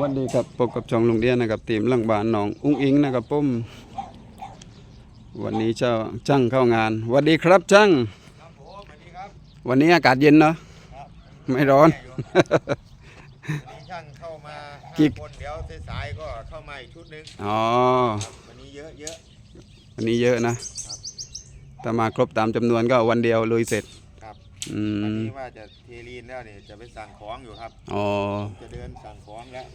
วันดีครับพบกับช่องลุงเดียนนะครับทีมหลังบานหนองอุ้งอิงนะครับปุ้มวันนี้เจ้าช่างเข้างานสวัสดีครับช่างวันนี้อากาศเย็นเนาะไม่ร้อนมีช่างเข้ามากี่ห้าคนเดี๋ยวสายๆก็เข้ามาอีกชุดหนึงอ๋อวันนี้เยอะเยอะวันนี้เยอะนะถ้ามาครบตามจำนวนก็วันเดียวลุยเสร็จครับอืวันมนี้ว่าจะเทลีนแล้วเนี่ยจะไปสั่งของอยู่ครับ อ๋อ จะเดินสั่งของแล้ว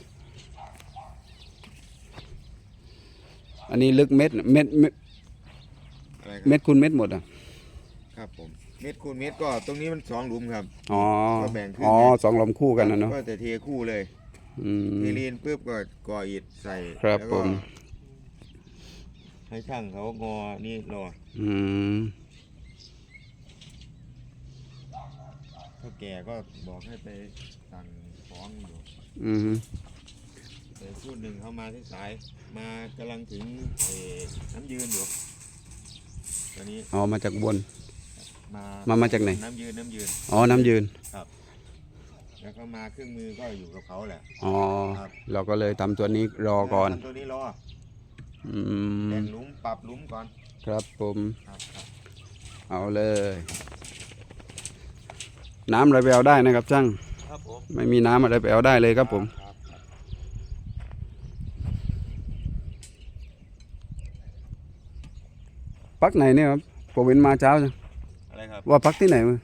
อันนี้ลึกเม็ดเม็ดเม็ดอะไรครับเม็ดคูณเม็ดหมดอะครับผมเม็ดคูณเม็ดก็ตรงนี้มันสองหลุมครับ อ๋อก็แบ่งครึ่ง อ๋อไงสองลมคู่กันนะเนาะก็จะเทคู่เลยอืม เทลีนปุ๊บก็ก่ออิฐใส่ครับแล้วผก็ม ให้ช่างเขางอนี่รออืมเท่าแก่ก็บอกให้ไปสั่งของอยู่อืม แต่ชุดหนึ่งเขามาที่สายมากำลังถึงเอ่อน้ำยืนอยู่ตอนนี้อ๋อมาจากบน มามามาจากไหน น้ำยืนน้ำยืน อ๋อน้ำยืนแล้วก็มาเครื่องมือก็อยู่กับเขาแหละ อ๋อครับ เราก็เลยทำตัวนี้รอก่อนทำตัวนี้รออืมแต่งหลุมปรับหลุมก่อนครับผมครับครับเอาเลย น้ำอะไรไปเอาได้นะครับช่าง ครับผมไม่มีน้ำอะไรไปเอาได้เลยครับผม ครับครับ พักไหนเนี่ยครับผมเห็นมาเช้าจังอะไรครับ ว่าพักที่ไหนมา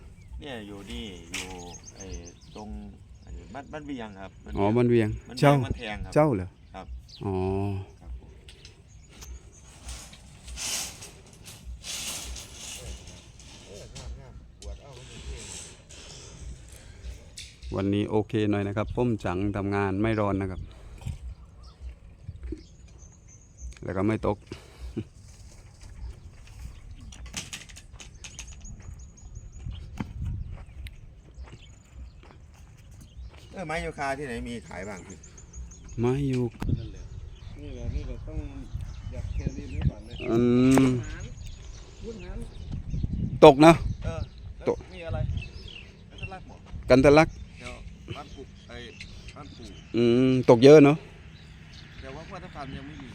เนี่ยอยู่นี่อยู่ไอ้ตรงไอ้บ้านบ้านเวียงครับอ๋อบ้านเวียงมันเจ้า มันแทงครับ เจ้าเหรอครับ อ๋อครับผมวันนี้โอเคหน่อยนะครับป้มจังทำงานไม่ร้อนนะครับ แล้วก็ไม่ตก เออไม้ยูคาที่ไหนมีขายบ้างพี่ไม่อยู่นี่แหละนี่แหละต้องอยากแครีนไว้ก่อนเลยอืมพูดงั้นตกนะ เออโต๊ะมีอะไรแล้วก็ลากหมดกันทะลักเดี๋ยวบ้านปลูกไอ้บ้านปลูกอืมตกเยอะเนาะแต่ว่าวัฒนธรรมยังไม่มี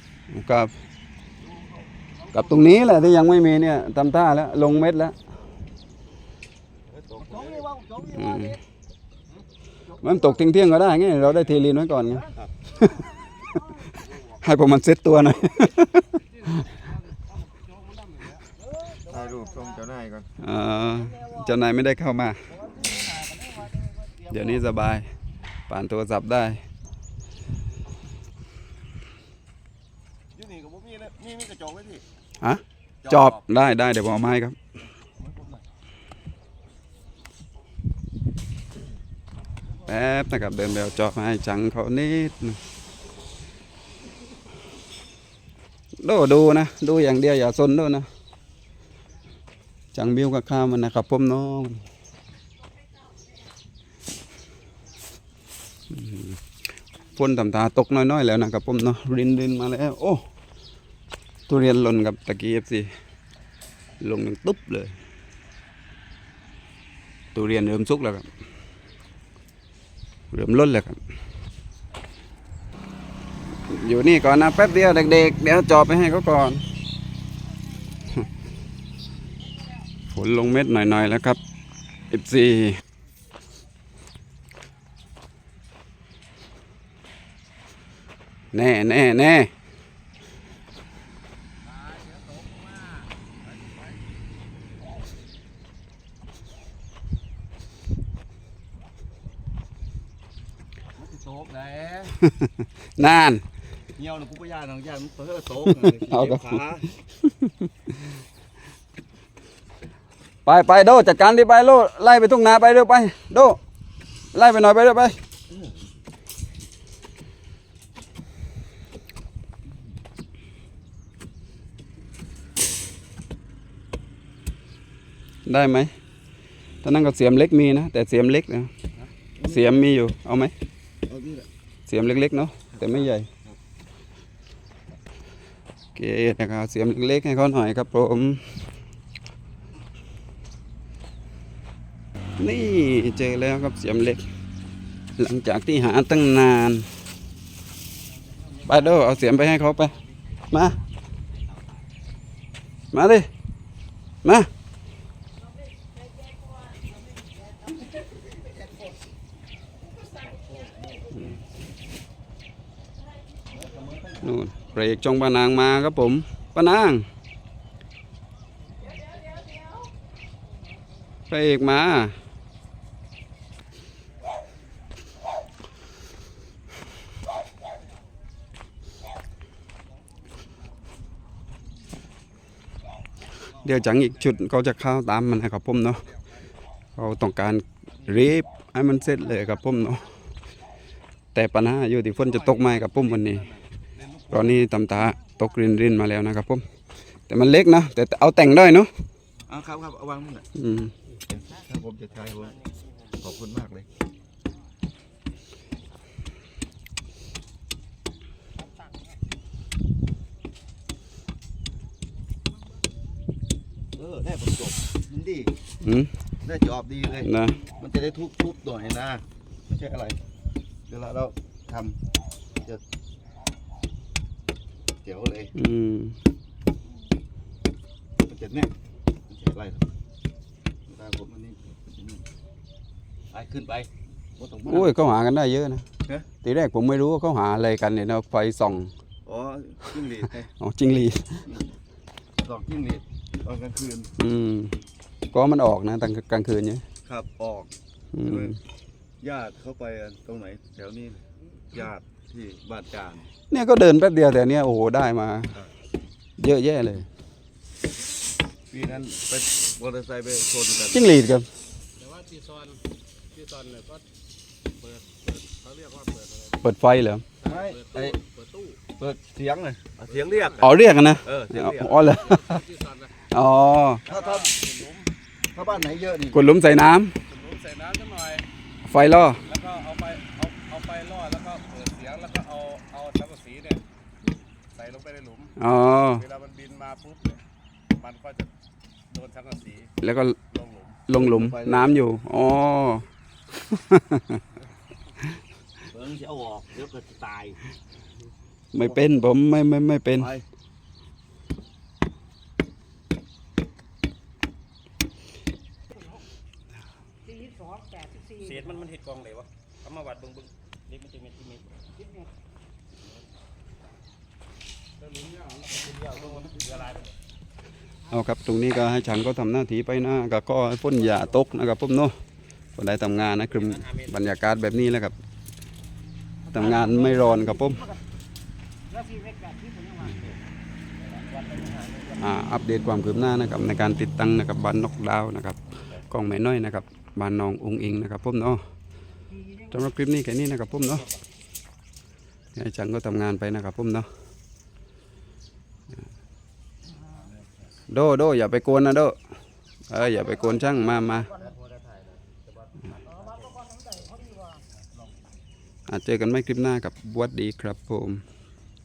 กับกับตรงนี้แหละที่ยังไม่มีเนี่ยทำท่าแล้ว ลงเม็ดแล้วเมนี่มันตกเที่ยงๆก็ได้ไงเราได้เทลีนไว้ก่อนไงให้ผมมันเซ็ตตัวหน่อยถ่ายรูปส่งเจ้านายก่อนเอ่อเจ้านายไม่ได้เข้ามา เดี๋ยวนี้สบายผ่านโทรศัพท์ได้อยู่นี่ก็บ่มีเลยมีมีกระจกไว้ที่ฮะจอบได้ได้เดี๋ยวผมเอามาให้ครับ ป๊บนะครับเดินไปเอาจอบมาให้จังเขานิดนึงดูดูนะดูอย่างเดียวอย่าซนด้วยนะจังบิวกับข้าวมันนะครับผมน้องอืมฝนตำตาตกน้อยๆแล้วนะครับผมเนาะรินรินมาแล้ว โอ้ทุเรียนหล่นกับตะกี้เอฟซีลงหนึ่งตุ๊บเลย ทุเรียนเริ่มสุกแล้วครับ เริ่มล้นแล้วครับ อยู่นี่ก่อนนะแป๊บเดียวเด็กๆ เดี๋ยวจอบไปให้เขาก่อน ฝนลงเม็ดหน่อยๆแล้วครับ14แน่แน่แน่สิ โตกแหละนาน เหี่ยวน่ะกูบ่ย่านหรอกย่านมันเตอโตกเอาครับขาไปไปโดจัดการที่ไปโลไล่ไปทุ่งนาไปเร็วไป โดไล่ไปหน่อยไปเร็วไปได้ไหมตอนนั้นก็เสียมเล็กมีนะแต่เสียมเล็กนะเสียมมีอยู่เอาไหม เอานี่แหละเสียมเล็กๆเนาะแต่ไม่ใหญ่โอเคนะครับเสียมเล็กๆให้เขาหน่อยครับผมนี่เจอแล้วครับเสียมเล็ก หลังจากที่หาตั้งนานไปโดเอาเสียมไปให้เขาไป มา มาดิมา นู่นเบรกจองปานางมาครับผมปานางพระเอกมาเดี๋ยวจังอีกชุดเขาจะเข้าตามมันนะครับผมเนาะเขาต้องการรีบให้มันเสร็จเลยครับผมเนาะแต่ปัญหาอยู่ที่ฝนจะตกไหมครับผมวันนี้ ตอนนี้ตำตาตกรินรินมาแล้วนะครับผมแต่มันเล็กนะแต่เอาแต่งได้เนาะเอาครับครับเอาวางนี่แหละอืมถ้าผมจะใช้ผมขอบคุณมากเลยเออได้ประจบมันดีอืมได้จอบดีเลยนะมันจะได้ทุบทุบๆหน่อยนะไม่ใช่อะไร เวลาเราทำจะ เจ๋วเลย อืมมันจะแน่นไม่ใช่อะไรหรอกเวลาผมอันนี้ไปขึ้นไปบ่ต้องมา โอ้ยเขาหากันได้เยอะนะฮะ ทีแรกผมไม่รู้ว่าเขาหาอะไรกันเนี่ยนะไฟส่องอ๋อจิ้งหรีดไงอ๋อจิงหรีดดอกจิ้งหรีดตอนกลางคืนอืมก็มันออกนะตอนกลางคืนเนี่ยครับออก อืใช่ไหมมญาติเข้าไปตรงไหน แถวนี้ญาติ ที่บ้านจานเนี่ยก็เดินแป๊บเดียวแต่เนี่ยโอ้โหได้มา เยอะแยะเลยปีนั้นไปมอเตอร์ไซค์ไปชนกันจิงหรีดครับ แต่ว่าจีซอนจีซอนเนี่ยก็เปิดเปิดเขาเรียกว่าเปิดอะไรเปิดไฟเหรอไม่เปิไอ้ดตู้เปิดตู้เปิดเสียงเลยเสียงเรียกอ๋อเรียกกันนะเออเสียงเรียกอ๋อเหรอจีซอนนะอ๋อถ้าถ้าถ้าบ้านไหนเยอะนี่กดหลุมใส่น้ำผมใส่น้ำสักหน่อยไฟล่อแล้วก็เอาไปเอาเอา ไปล่อดแล้วก็เปิดเสียงแล้วก็เอาเอาสังกะสีเนี่ยใส่ลงไปในหลุมอ๋อ เวลามันบินมาปุ๊บเนี่ยมันก็จะโดนสังกะสีแล้วก็ลงหลุมลงหลุมน้ำอยู่ อ๋อ เบิ้งจะเอาออกเดี๋ยวก็จะตายไม่เป็นผมไม่ไม่ไม่เป็น ไปเศษมันมันเห็ดกองไหนวะเอามาวัดเบิ่งเบิ่ง นี่มันจะเม็ดที่เม็ดเอาครับตรงนี้ก็ให้ฉันก็ทำหน้าที่ไปนะก็ก็พ่นยาตกนะครับผมเนาะคนได้ทำงานนะคือบรรยากาศแบบนี้แหละครับทำงานไม่ร้อนครับผมอ่าอัปเดตความคืบหน้านะครับในการติดตั้งนะครับบ้านนกดาวนะครับกล้องแม่น้อยนะครับบ้านน้ององอิงนะครับผมเนาะ สำหรับคลิปนี้แค่นี้นะครับผมเนาะให้ฉังก็ทำงานไปนะครับผมเนาะโดโดอย่าไปโกนนะโดเอออย่าไปโกนช่างมามาอาจเจอกันไม่คลิปหน้ากับวัดดีครับผม